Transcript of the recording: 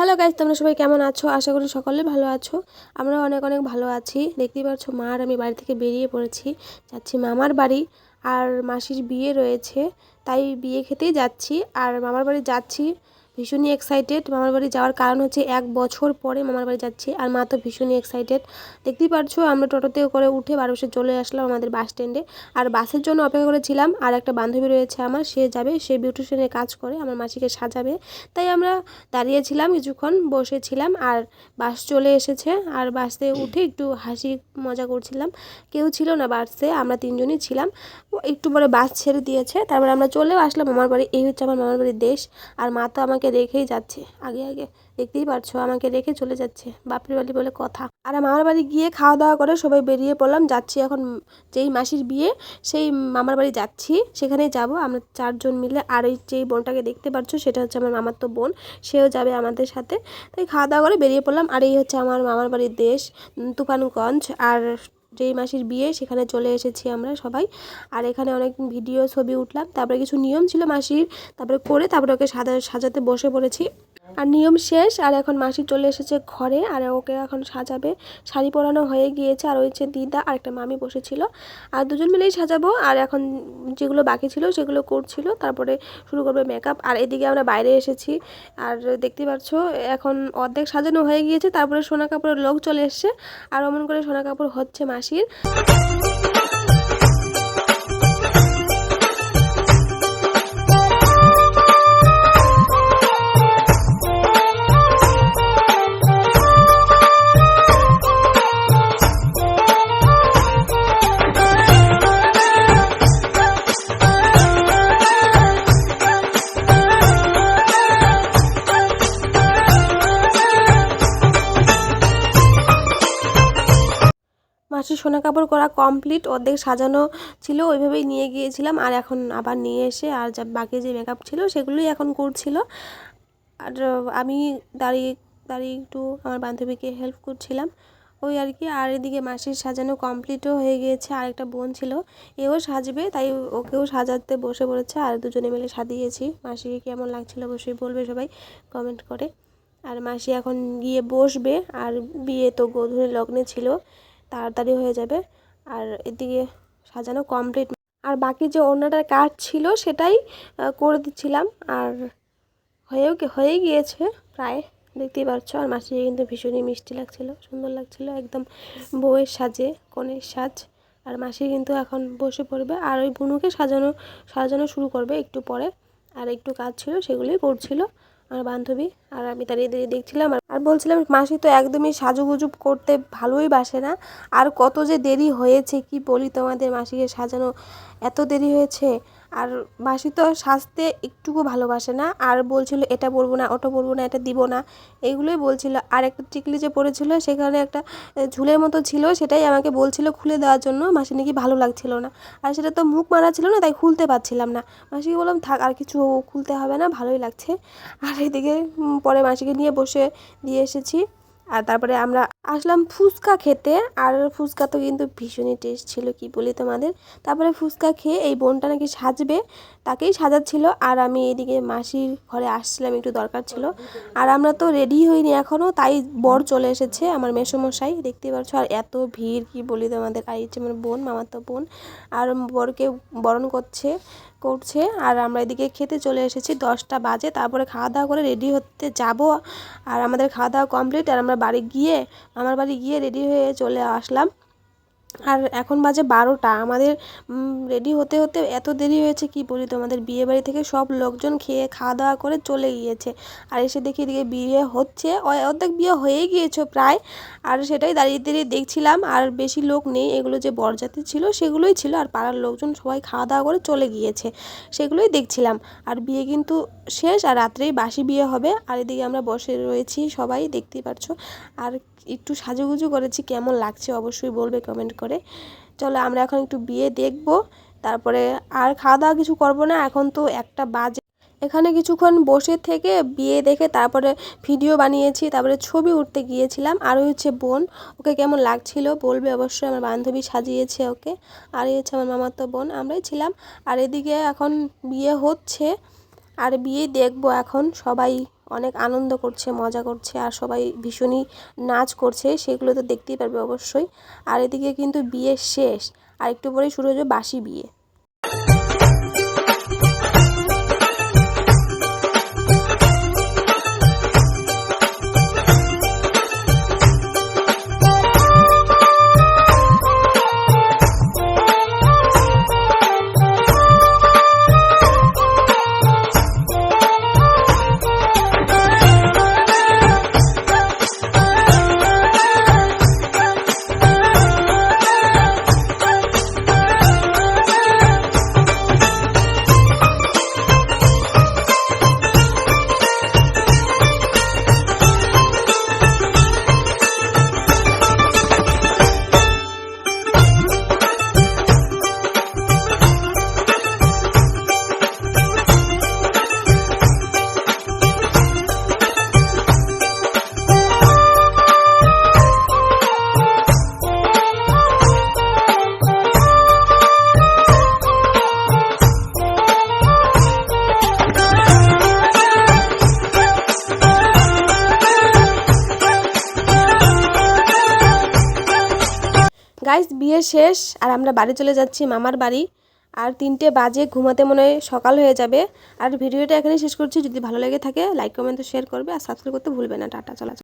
Hello guys তোমরা সবাই কেমন আছো? আশা করি সকলে ভালো আছো। আমরা অনেক অনেক ভালো আছি। দেখতেই পাচ্ছ, মা আর আমি বাড়ি থেকে বেরিয়ে পড়েছি। যাচ্ছি মামার বাড়ি আর মাসির বিয়ে রয়েছে। তাই বিয়ে খেতেই যাচ্ছি। আর মামার বাড়ি যাচ্ছি ভীষণই এক্সাইটেড মামার বাড়ি যাওয়ার কারণ হচ্ছে এক বছর পরে মামার বাড়ি যাচ্ছি আর মা তো ভীষণই এক্সাইটেড দেখতেই পারছ, আমরা টোটোতে করে উঠে বারো বসে চলে আসলাম আমাদের বাস স্ট্যান্ডে আর বাসের জন্য অপেক্ষা করেছিলাম আর একটা বান্ধবী রয়েছে আমার, সে যাবে, সে বিউটিশিয়ানে কাজ করে, আমার মাসিকে সাজাবে। তাই আমরা দাঁড়িয়েছিলাম কিছুক্ষণ, বসেছিলাম আর বাস চলে এসেছে। আর বাসে উঠে একটু হাসি, মজা করছিলাম। কেউ ছিল না বাসে আমরা তিনজনই ছিলাম। একটু পরে বাস ছেড়ে দিয়েছে, তারপরে আমরা চলেও আসলাম। মামার বাড়ি, এই হচ্ছে আমার মামার বাড়ির দেশ। আর মা তো আমাকে রেখেই যাচ্ছে। আগে আগে দেখতেই পারছ, আমাকে রেখে চলে যাচ্ছে। বাপের বাড়ি বলে কথা। আর মামার বাড়ি গিয়ে খাওয়া দাওয়া করে সবাই বেরিয়ে পড়লাম, যাচ্ছি এখন যেই মাসির বিয়ে, সেই মামার বাড়ি যাচ্ছি। সেখানেই যাব। আমরা চারজন মিলে আর ওই যেই বোনটাকে দেখতে পাচ্ছ সেটা হচ্ছে আমার মামার তো বোন, সেও যাবে আমাদের সাথে। তাই খাওয়া দাওয়া করে বেরিয়ে পড়লাম। আর এই হচ্ছে আমার মামার বাড়ির দেশ তুফানগঞ্জ। আর যেই মাসির বিয়ে, সেখানে চলে এসেছি আমরা সবাই। আর এখানে অনেক ভিডিও, ছবি উঠলাম। তারপরে কিছু নিয়ম ছিল মাসির। তারপরে করে তারপরে ওকে সাজা সাজাতে বসে পড়েছি। আর নিয়ম শেষ, আর এখন মাসি চলে এসেছে ঘরে, আর ওকে এখন সাজাবে। শাড়ি পরানো হয়ে গিয়েছে, আর ওই যে দিদা আর একটা মামি বসেছিল। আর দুজন মিলেই সাজাবো, আর এখন যেগুলো বাকি ছিল সেগুলো করছিল, তারপরে শুরু করবে মেকআপ আর এদিকে আমরা বাইরে এসেছি, আর দেখতে পাচ্ছ, এখন অর্ধেক সাজানো হয়ে গিয়েছে, তারপরে সোনা কাপড়ের লোক চলে এসছে, আর অমন করে সোনা কাপড় হচ্ছে মাসির। মাসির সোনা কাপড় করা কমপ্লিট অর্ধেক সাজানো ছিল, ওইভাবেই নিয়ে গিয়েছিলাম। আর এখন আবার নিয়ে এসে আর যা বাকি যে মেকআপ ছিল সেগুলোই এখন করছিল। আর আমি দাঁড়িয়ে দাঁড়িয়ে একটু আমার বান্ধবীকে হেল্প করছিলাম। ওই আর কি, আর এদিকে মাসির সাজানো কমপ্লিটও হয়ে গিয়েছে। আর একটা বোন ছিল, এও সাজবে, তাই ওকেও সাজাতে বসে পড়েছে। আর দুজনে মিলে সাজিয়েছি। মাসিকে কেমন লাগছিল অবশ্যই বলবে সবাই কমেন্ট করে। আর মাসি এখন গিয়ে বসবে। আর বিয়ে তো গোধূলি লগ্নে ছিল। তাড়াতাড়ি হয়ে যাবে। আর এদিকে সাজানো কমপ্লিট আর বাকি যে ওড়নাটার কাজ ছিল সেটাই করে দিচ্ছিলাম। আর হয়েও হয়ে গিয়েছে প্রায়। দেখতেই পাচ্ছ, আর মাসিকে কিন্তু ভীষণই মিষ্টি লাগছিল, সুন্দর লাগছিল, একদম বউয়ের সাজে, কনের সাজ। আর মাসি কিন্তু এখন বসে পড়বে, আর ওই বুনুকে সাজানো সাজানো শুরু করবে একটু পরে। আর একটু কাজ ছিল, সেগুলোই করছিল। আমার বান্ধবী, আর আমি দাঁড়িয়ে দাঁড়িয়ে দেখছিলাম আর- বলছিলাম মাসি তো একদমই সাজুগুজু করতে ভালোই বাসে না। আর কত যে দেরি হয়েছে, কি বলি তোমাদের মাসিকে, সাজানো এত দেরি হয়েছে? আর মাসি তো সাজতে একটুকু ভালোবাসে না, আর বলছিল এটা পরবো না, ওটা পরবো না, এটা দিব না। এইগুলোই বলছিল। আর একটা টিকলি যে পরেছিল, সেখানে একটা ঝুলের মতো ছিল, সেটাই আমাকে বলছিল খুলে দেওয়ার জন্য। মাসি নাকি ভালো লাগছিল না। আর সেটা তো মুখ মারা ছিল না, তাই খুলতে পারছিলাম না। মাসিকে বললাম, থাক, আর কিছু খুলতে হবে না, ভালোই লাগছে। আর এদিকে পরে মাসিকে নিয়ে বসে দিয়ে এসেছি। আর তারপরে আমরা আসলাম ফুচকা খেতে। আর ফুচকা তো কিন্তু ভীষণই টেস্ট ছিল, কি বলি তোমাদের? তারপরে ফুচকা খেয়ে এই বোনটা নাকি সাজবে, তাকেই সাজাচ্ছিল। আর আমি এদিকে মাসির ঘরে আসছিলাম, একটু দরকার ছিল। আর আমরা তো রেডি হইনি এখনও তাই বর চলে এসেছে, আমার মেসোমশাই, দেখতে পাচ্ছ? আর এত ভিড়, কি বলি তোমাদের? আর হচ্ছে আমার বোন, মামার তো বোন। আর বরকে বরণ করছে করছে। আর আমরা এদিকে খেতে চলে এসেছি, দশটা বাজে। তারপরে খাওয়া দাওয়া করে রেডি হতে যাব। আর আমাদের খাওয়া দাওয়া কমপ্লিট আর আমরা বাড়ি গিয়ে মামার বাড়ি গিয়ে রেডি হয়ে চলে আসলাম। আর এখন বাজে বারোটা। আমাদের রেডি হতে হতে এত দেরি হয়েছে, কি বলি তোমাদের? বিয়ে বাড়ি থেকে সব লোকজন খেয়ে খাওয়া দাওয়া করে চলে গিয়েছে। আর এসে দেখি এদিকে বিয়ে হচ্ছে। অর্ধেক বিয়ে হয়ে গিয়েছে প্রায়। আর সেটাই দাঁড়িয়ে দাঁড়িয়ে দেখছিলাম। আর বেশি লোক নেই। এগুলো যে বরযাত্রী ছিল, সেগুলোই ছিল। আর পাড়ার লোকজন সবাই খাওয়া দাওয়া করে চলে গিয়েছে। সেগুলোই দেখছিলাম। আর বিয়ে কিন্তু শেষ। আর রাত্রেই বাসি বিয়ে হবে। আর এদিকে আমরা বসে রয়েছি সবাই, দেখতেই পারছ। আর একটু সাজুগুজু করেছি। কেমন লাগছে অবশ্যই বলবে কমেন্ট করে। চলো আমরা এখন একটু বিয়ে দেখব। তারপরে আর খাওয়া দাওয়া কিছু করব না, এখন তো একটা বাজে। এখানে কিছুক্ষণ বসে থেকে বিয়ে দেখে তারপরে ভিডিও বানিয়েছি, তারপরে ছবি উঠতে গিয়েছিলাম। আর হচ্ছে বোন, ওকে কেমন লাগছিল বলবে অবশ্যই, আমার বান্ধবী সাজিয়েছে ওকে। আর হচ্ছে আমার মামাতো বোন, আমরাই ছিলাম। আর এদিকে এখন বিয়ে হচ্ছে, আর বিয়ে দেখব এখন সবাই। অনেক আনন্দ করছে, মজা করছে আর সবাই ভীষণই নাচ করছে, সেগুলো তো দেখতেই পারবে অবশ্যই। আর এদিকে কিন্তু বিয়ে শেষ। আর একটু পরেই শুরু হয়ে যাবে বাসি বিয়ে। গাইস বিয়ে শেষ, আর আমরা বাড়ি চলে যাচ্ছি মামার বাড়ি। আর তিনটে বাজে, ঘুমাতে মনে হয় সকাল হয়ে যাবে। আর ভিডিওটা এখানে শেষ করছি। যদি ভালো লেগে থাকে লাইক কমেন্ট শেয়ার করবে। আর সাবস্ক্রাইব করতে ভুলবে না। টাটা চলা